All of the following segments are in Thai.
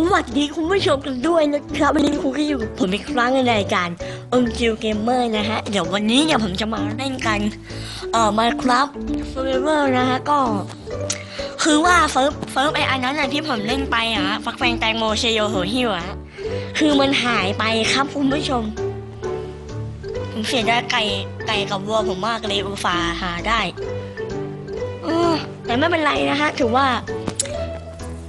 สวัสดีคุณผู้ชมกันด้วยนะครับวันนี้คุณก็อยู่กับผมอีกครั้งในรายการองจิวเกมเมอร์นะฮะเดี๋ยววันนี้เนี่ยผมจะมาเล่นกันเอ่อมาครับเฟอร์เวอร์นะฮะก็คือว่าเฟิร์ฟเฟิร์ฟไออันนั้นน่ะที่ผมเล่นไปอะฟักแฟงแตงโมเชโยโหฮิวอะคือมันหายไปครับคุณผู้ชม ผมเสียดายไก่ไก่กับวัวผมมากเลยอุตส่าห์หาได้เออแต่ไม่เป็นไรนะฮะถือว่า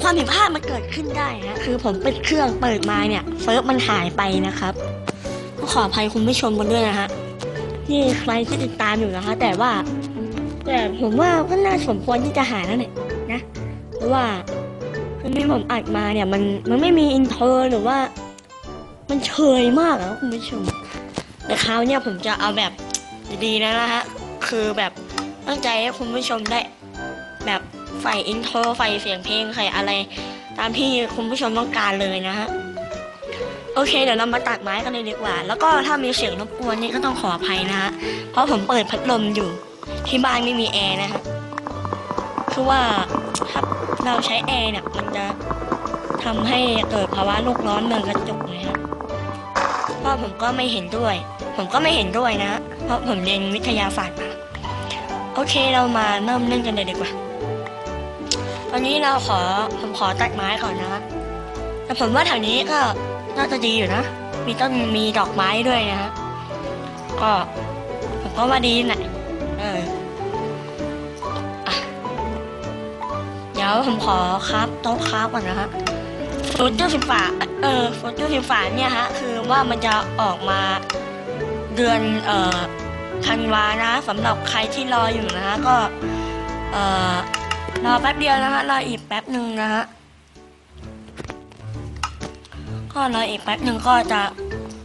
ความผิดพลาดมันเกิดขึ้นได้นะคือผมเป็นเครื่องเปิดมาเนี่ยเฟิร์ฟมันหายไปนะครับขออภัยคุณผู้ชมกันด้วยนะฮะที่ใครที่ติดตามอยู่นะคะ แต่ว่า แต่ผมว่าก็น่าสมควรที่จะหายแล้วเนี่ยนะเพราะว่าคือที่ผมอัดมาเนี่ยมันมันไม่มีอินเทอร์หรือว่า มันเชยมากแล้วคุณผู้ชมแต่คราวเนี่ยผมจะเอาแบบดีๆนะนะฮะคือแบบตั้งใจให้คุณผู้ชมได้แบบ ใส่อินโทรใส่เสียงเพลงใส่อะไร ตามที่คุณผู้ชมต้องการเลยนะฮะโอเค เดี๋ยวเรามาตัดไม้กันเลยดีกว่า แล้วก็ถ้ามีเสียงรบกวนนี่ก็ต้องขออภัยนะฮะเพราะผมเปิดพัดลมอยู่ ที่บ้านไม่มีแอร์นะฮะคือว่าถ้าเราใช้แอร์เนี่ยมันจะทำให้เกิดภาวะโลกร้อนเมืองกระจกนะฮะเพราะผมก็ไม่เห็นด้วย ผมก็ไม่เห็นด้วยนะฮะเพราะผมเรียนวิทยาศาสตร์มา โอเคเรามาเริ่มเล่นกันเลยดีกว่า ตอนนี้เราขอผมขอตัดไม้ก่อนนะแต่ผมว่าแถวนี้ก็น่าจะดีอยู่นะ มีต้นมีดอกไม้ด้วยนะฮะก็ผมก็ว่าดีแหละเอออะเดี๋ยวผมขอครับโต๊ะครับก่อนนะฮะฟูเจอร์สิบฝาเออฟูเจอร์สิบฝาเนี่ยฮะคือว่ามันจะออกมาเดือนเอ่อธันวานะสำหรับใครที่รออยู่นะฮะก็เอ่อ รอแป๊บเดียวนะฮะรออีกแป๊บหนึ่งนะฮะก็รออีกแป๊บหนึ่งก็จะ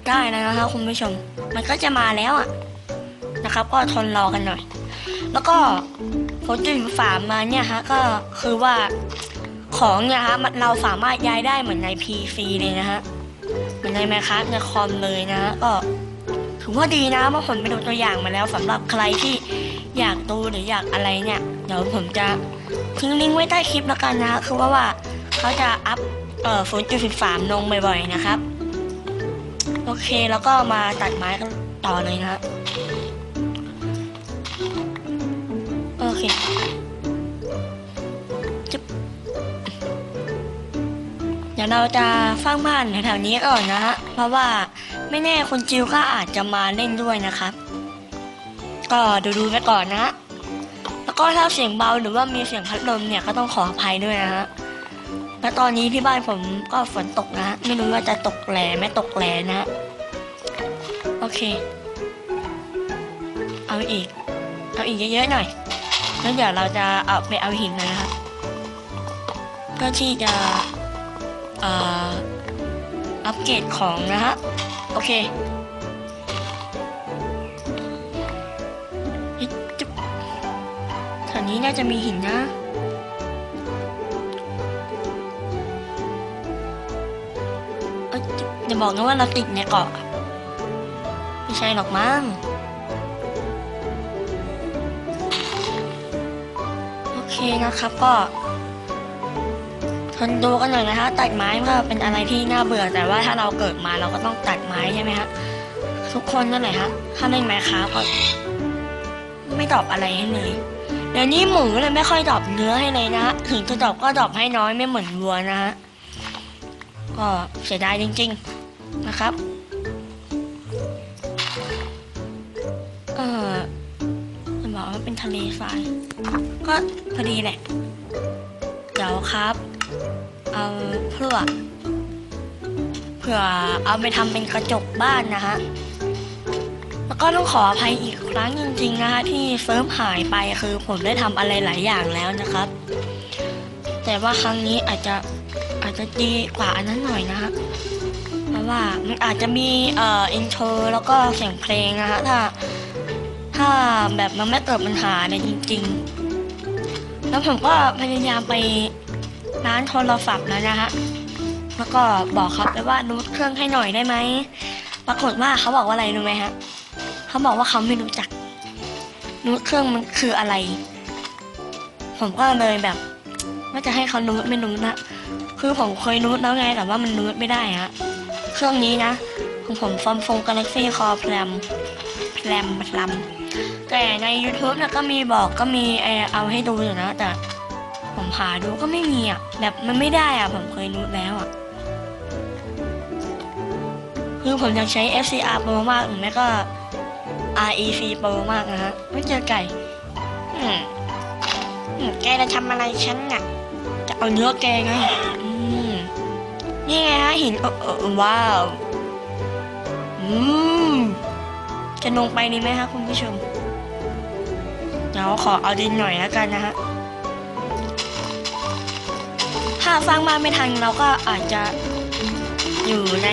ได้แล้วนะคะคุณผู้ชม มันก็จะมาแล้วอะนะครับ ก็ทนรอกันหน่อย แล้วก็โพสต์จุดฝามมาเนี่ยฮะก็คือว่าของเนี่ยฮะเราสามารถย้ายได้เหมือนใน PC เลยนะฮะเหมือนในแมคคัในคอมเลยนะฮะก็ถือว่าดีนะเพราะผมไปดูตัวอย่างมาแล้วสำหรับใครที่อยากดูหรืออยากอะไรเนี่ยเดี๋ยวผมจะ ทิ้งลิงก์ไว้ใต้คลิปแล้วกันนะ คือว่าว่าเขาจะอัพเอ่อฟูจิฟิฟามลงบ่อยๆนะครับ โอเคแล้วก็มาตัดไม้กันต่อเลยนะฮะโอเคจึ๊บเดี๋ยวเราจะสร้างบ้านแถวๆนี้ก่อนนะฮะเพราะว่าไม่แน่คุณจิวก็อาจจะมาเล่นด้วยนะครับ ก็ดูๆไปก่อนนะฮะ แล้วก็ถ้าเสียงเบาหรือว่ามีเสียงพัดลมเนี่ยก็ต้องขออภัยด้วยนะฮะและตอนนี้ที่บ้านผมก็ฝนตกนะฮะไม่รู้ว่าจะตกแหลไม่ตกแหลนะฮะโอเค เอาอีก เอาอีกเยอะๆหน่อย แล้วเดี๋ยวเราจะเอาไปเอาหินนะครับเพื่อที่จะอัปเกรดของนะฮะ โอเค นี้น่าจะมีหินนะอย่าบอกนะว่าเราติดในเกาะ ไม่ใช่หรอกมั้งโอเคนะครับก็ทนดูกันหน่อยนะฮะตัดไม้ก็เป็นอะไรที่น่าเบื่อแต่ว่าถ้าเราเกิดมาเราก็ต้องตัดไม้ใช่ไหมฮะทุกคนนั่นแหละฮะถ้าเล่นไม้ค้าก็ไม่ตอบอะไรให้เลย เดี๋ยวนี้หมูเลยไม่ค่อยดอปเนื้อให้เลยนะฮะถึงจะดอปก็ดอปให้น้อยไม่เหมือนวัวนะฮะ ก็เสียดายจริง ๆนะครับ เออจะบอกว่าเป็นทะเลทราย ก็พอดีแหละ เดี๋ยวครับ เอาเพื่อเพื่อเอาไปทำเป็นกระจกบ้านนะฮะ ก็ต้องขออภัยอีกครั้งจริงๆนะคะที่เซิร์ฟหายไปคือผมได้ทำอะไรหลายอย่างแล้วนะครับ แต่ว่าครั้งนี้อาจจะอาจจะดีกว่าอันนั้นหน่อยนะฮะเพราะว่ามันอาจจะมีเอ่ออินโทรแล้วก็เสียงเพลงนะฮะถ้าถ้าแบบมันไม่เกิดปัญหาเนี่ยจริง ๆ แล้วผมก็พยายามไปร้านโทรศัพท์แล้วนะฮะแล้วก็บอกเขาไปว่านูตเครื่องให้หน่อยได้ไหมปรากฏว่าเขาบอกว่าอะไรรู้ไหมฮะ เขาบอกว่าเขาไม่รู้จักนูตเครื่องมันคืออะไร ผมก็เลยแบบว่าจะให้เขานูตไม่นูตนะคือผมเคยรูทแล้วไงแต่ว่ามันรูทไม่ได้ฮะเครื่องนี้นะของผมฟอร์มฟงกาแล็กซี่คอแพลมแพลมแพลมแต่ใน YouTube นะก็มีบอกก็มีเออเอาให้ดูอยู่นะแต่ผมหาดูก็ไม่มีอะแบบมันไม่ได้อะ ผมเคยรูทแล้วอะ คือผมยากใช้ FCR Pro มากหรือไม่ก็ REC Pro มากนะฮะไม่เจอไก่อืมอืมแกจะทำอะไรฉันน่ะ จะเอาเนื้อแกไงอืมนี่ไงฮะหินเออเออว้าวอืมจะลงไปดีไหมฮะคุณผู้ชมเดี๋ยวขอเอาดินหน่อยแล้วกันนะฮะถ้าสร้างบ้านไม่ทันเราก็อาจจะอยู่ใน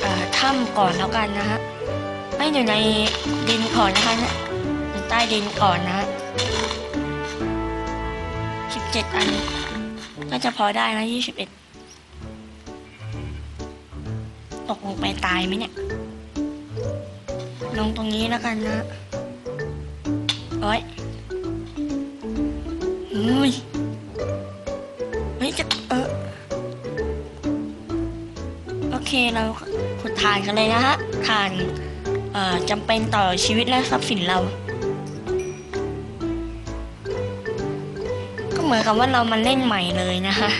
เอ่อถ้ำก่อนแล้วกันนะฮะ ไม่อยู่ในดินก่อนนะคะอยู่ใต้ดินก่อนนะฮะสิบเจ็ดอันน่าจะพอได้นะยี่สิบเอ็ดตกลงไปตายไหมเนี่ย ลงตรงนี้แล้วกันนะโอ้ยอุ้ยเฮ้ยจะเออโอเคเราขุดถ่านกันเลยนะฮะถ่าน จำเป็นต่อชีวิตและทรัพย์สินเรา ก็เหมือนกับว่าเรามาเล่นใหม่เลยนะฮะ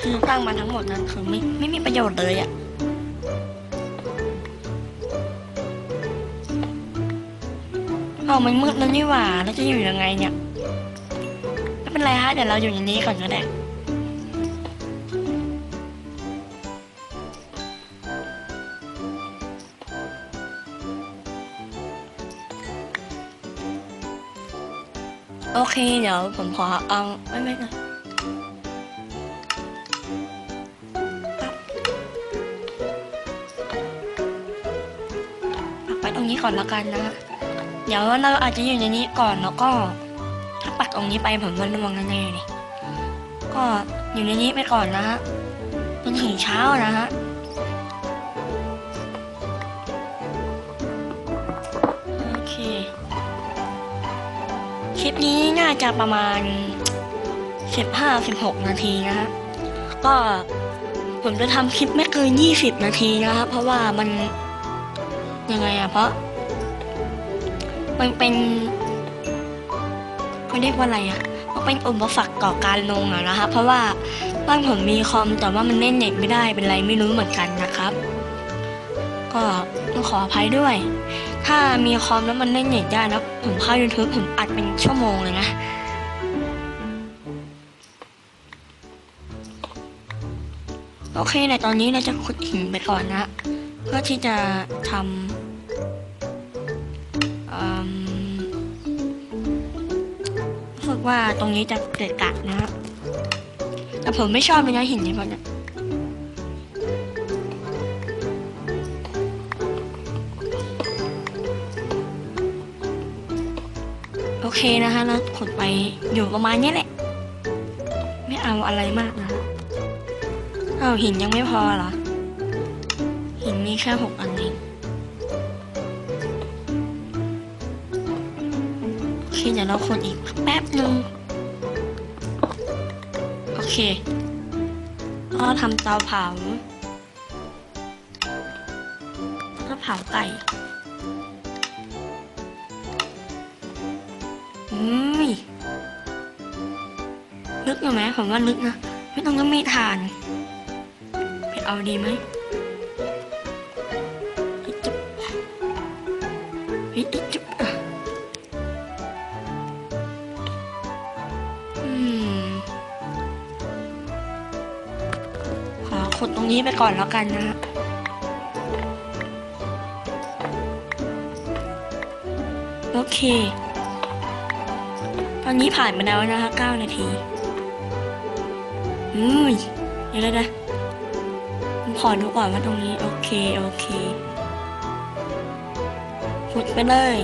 คือตั้างมาทั้งหมดนั้นคือไม่ไม่มีประโยชน์เลยอะเอามันมืดแล้วนี่หว่า แล้วจะอยู่ยังไงเนี่ย ไม่เป็นไรฮะ เดี๋ยวเราอยู่ในนี้ก่อนก็ได้ อเค เดี๋ยวผมขอเอาไม่ไม่นะปักไว้ตรงนี้ก่อนแล้วกันนะ เดี๋ยวเราอาจจะอยู่ในนี้ก่อนแล้วก็ ถ้าปักตรงนี้ไปผมมันระวังแน่ๆเลยก็อยู่ในนี้ไปก่อนนะฮะจนถึงเช้านะฮะ ลิปนี้น่าจะประมาณ 15-16 นาทีนะฮะก็ผมจะทำคลิปไม่เกิน 20 นาทีนะครับ เพราะว่ามันยังไงอะเพราะ มันเป็นเขาเรียกว่าอะไรอะมันเป็นอุปสรรคต่อการลงอะนะครับ เพราะว่าบ้านผมมีคอมแต่ว่ามันเล่นเน็ตไม่ได้เป็นไรไม่รู้เหมือนกันนะครับ ก็ต้องขออภัยด้วย ถ้ามีคอมแล้วมันเล่นเน็ตได้นะผมเข้า YouTube ผมอัดเป็นชั่วโมงเลยนะโอเคในตอนนี้เราจะขุดหินไปก่อนนะ เพื่อที่จะทำอืมรู้สึกว่าตรงนี้จะเกิดกัดนะฮะแต่ผมไม่ชอบเลยนะหินนี้เพราะเนี่ย เคนะคะแล้วขุดไปอยู่ประมาณนี้แหละ ไม่เอาอะไรมากนะเอาหินยังไม่พอเหรอ หินมีแค่หกอันเองโอเคเดี๋ยวเราขุดอีกแป๊บหนึ่งโอเคก็ทำเตาเผาแล้วก็เผาไก่ อืมลึกอยู่ไหมผมว่าลึกนะ ไม่ต้องก็ม่ทานไปเอาดีไหมเฮ้ยจุ๊บจุ๊บอะอืมขอขุดตรงนี้ไปก่อนแล้วกันนะฮะโอเค อนนี้ผ่านไปแล้วนะคะ9นาทีอืมเดี๋ยวนะผมขอดูก่อนว่าตรงนี้ โอเค โอเคขุดไปเลย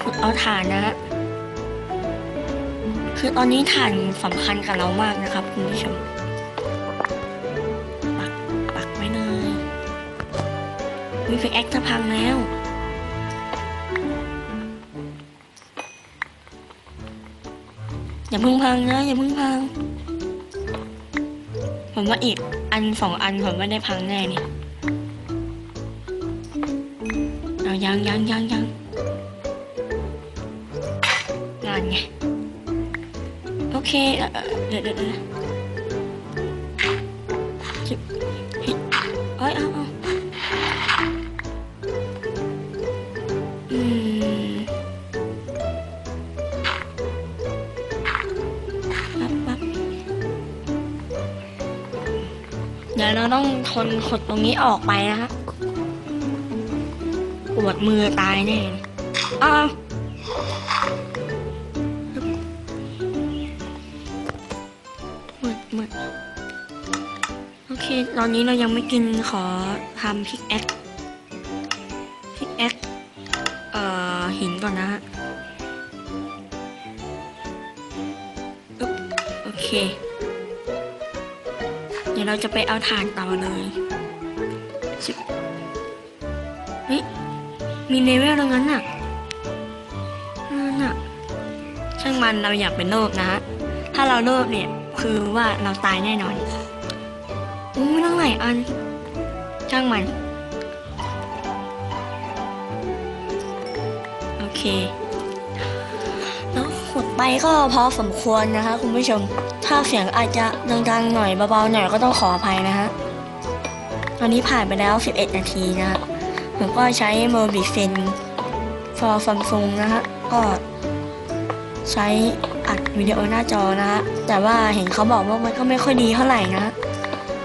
ขุดเอาถ่านนะฮะคือตอนนี้ถ่านสำคัญกับเรามากนะครับคุณผู้ชมปักปักไว้เลยมีไฟแอคจะพังแล้ว อย่าพิ่งพังนะอย่าพิ่งพัง ผมว่าอีกอันสองอันผมไม่ได้พังแน่นี่เอายังยังยังยังงานไงโอเคเอ่อเดี๋ยวเดี๋ยว ยวเราต้องทนขดตรงนี้ออกไปนะฮะปวดมือตายแน่อ้าวมืดมืดโอเค ตอนนี้เรายังไม่กินขอทำพิกแอคพิกแอคเอ่อ หินก่อนนะฮะ โอเค เราจะไปเอาถ่านต่อเลยสิเฮ้ย มีเลเวลตรงนั้นน่ะนั่นน่ะ ช่างมันเราอยากเป็นโลภนะฮะ ถ้าเราโลภเนี่ย คือว่าเราตายแน่นอนอู้ไม่ต้องหลายอัน ช่างมัน โอเค ไปก็พอสมควรนะคะ คุณผู้ชม ถ้าเสียงอาจจะดังๆหน่อยเบาๆหน่อยก็ต้องขออภัยนะฮะตอนนี้ผ่านไปแล้ว 11 นาทีนะฮะผมก็ใช้ m o b i f i n for Samsung นะฮะ ก็ใช้อัดวิดีโอหน้าจอนะฮะ แต่ว่าเห็นเขาบอกว่ามันก็ไม่ค่อยดีเท่าไหร่นะ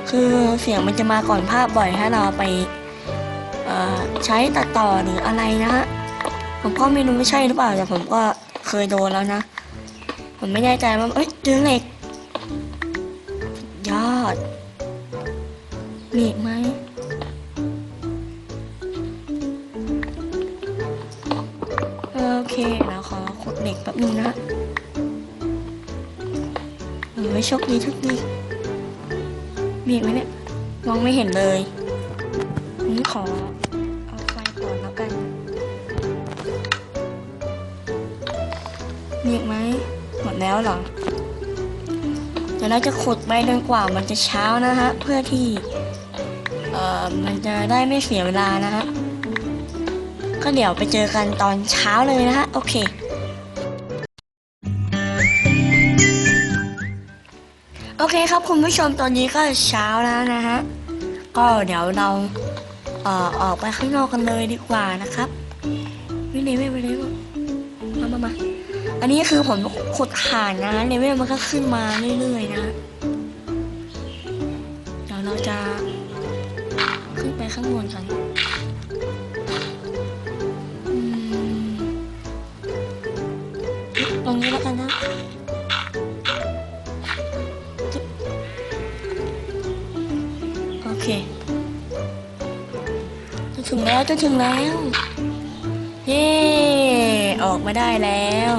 คือเสียงมันจะมาก่อนภาพบ่อยถ้าเราไปใช้ตัดต่อหรืออะไรนะฮะ ผมก็ไม่รู้ไม่ใช่หรือเปล่าแต่ผมก็เคยโดนแล้วนะ ผมไม่แน่ใจว่าเอ้ยเจอเหล็กยอดมีอีกไหมโอเคแล้วขอขุดเหล็กแป๊บนึงนะเออโชคดีโชคดีมีอีกไหมเนี่ยมองไม่เห็นเลยนี่ขอเอาไฟก่อนแล้วกันมีอีกไหม หมดแล้วเหรอ เดี๋ยวเราจะขุดไปจนกว่ามันจะเช้านะฮะ เพื่อที่เอ่อมันจะได้ไม่เสียเวลานะฮะ ก็เดี๋ยวไปเจอกันตอนเช้าเลยนะฮะ โอเคโอเคครับคุณผู้ชมตอนนี้ก็เช้าแล้วนะฮะ ก็เดี๋ยวเราเอ่อออกไปข้างนอกกันเลยดีกว่านะครับวิเลเวลไปเลย มามาอันนี้คือผมขุดถ่านนะเลเวลมันก็ขึ้นมาเรื่อยๆนะเดี๋ยวเราจะขึ้นไปข้างบนกันตรงนี้แล้วกันนะโอเคจะถึงแล้วจะถึงแล้ว เย้ มาได้แล้ว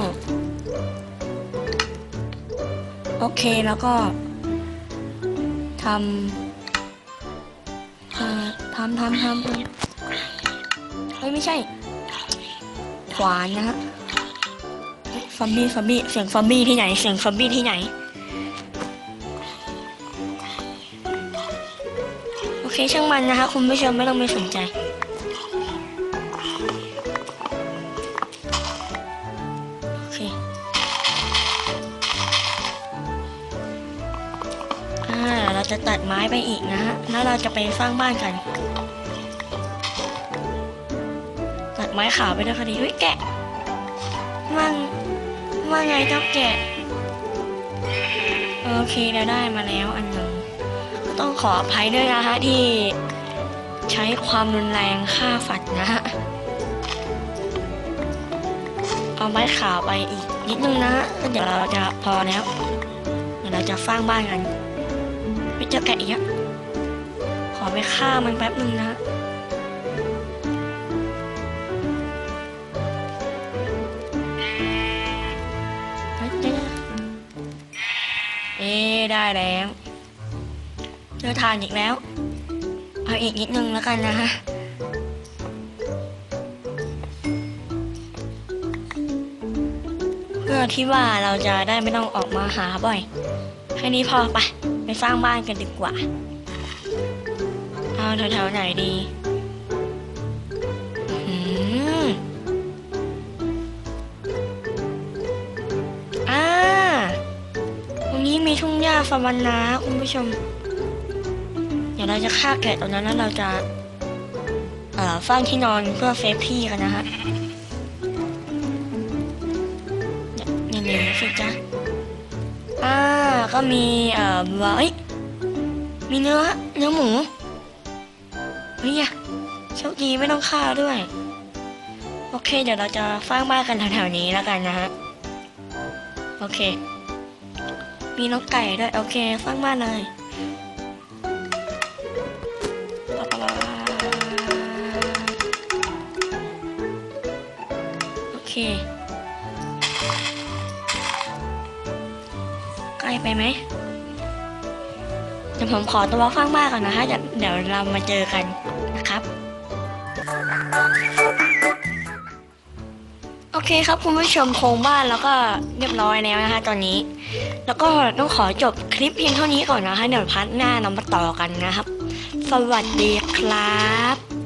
โอเคแล้วก็ทำทำทำทำทำเฮ้ยไม่ใช่ ขวานนะฮะฟอมบี้ฟอมบี้เสียงฟอมบี้ที่ไหน เสียงฟอมบี้ที่ไหน โอเคช่างมันนะคะคุณผู้ชมไม่ต้องไปสนใจ เคอ่าเราจะตัดไม้ไปอีกนะฮะ แล้วเราจะไปสร้างบ้านกัน ตัดไม้ขาวไปด้วยคดีเฮ้ยแกะว่าว่าไงเจ้าแกะ โอเคเราได้มาแล้วอันหนึ่งต้องขออภัยด้วยนะฮะที่ใช้ความรุนแรงฆ่าฝัดนะฮะ ไม้ขาวไปอีกนิดนึงนะแล้วเดี๋ยวเราจะพอแล้ว เดี๋ยวเราจะสร้างบ้านกันไม่เจอแกะอีกขอไปฆ่ามันแป๊บนึงนะเฮ้ยเจอเอ๊ะได้แล้วเจอทานอีกแล้ว เอาอีกนิดนึงแล้วกันนะฮะ โเพื่อที่ว่าเราจะได้ไม่ต้องออกมาหาบ่อยแค่นี้พอไปไปสร้างบ้านกันดีกว่า เอาแถวๆไหนดีอืมอ่าตรงนี้มีทุ่งหญ้าสวรรณาคุณผู้ชม เดี๋ยวเราจะฆ่าแกะตรงนั้นแล้วเราจะ เอ่อสร้างที่นอนเพื่อเซฟที่กันนะฮะ จ๊ะ อ่า ก็มีเอ่อบัวเอ้ยมีเนื้อ เนื้อหมูเฮ้ยอะโชคดีไม่ต้องฆ่าด้วย โอเค เดี๋ยวเราจะสร้างบ้านกันแถวๆนี้แล้วกันนะฮะ โอเค มีน้องไก่ด้วย โอเคสร้างบ้านเลยโอเค ล้ไปไหมเดี๋ยวผมขอตัวฟังมากก่อนนะฮะเดี๋ยวเดี๋ยวเรามาเจอกันนะครับ โอเคครับคุณผู้ชมโครงบ้านแล้วก็เรียบร้อยแล้วนะคะตอนนี้ แล้วก็ต้องขอจบคลิปเพียงเท่านี้ก่อนนะคะเดี๋ยวพัดหน้าเรามาต่อกันนะครับ สวัสดีครับ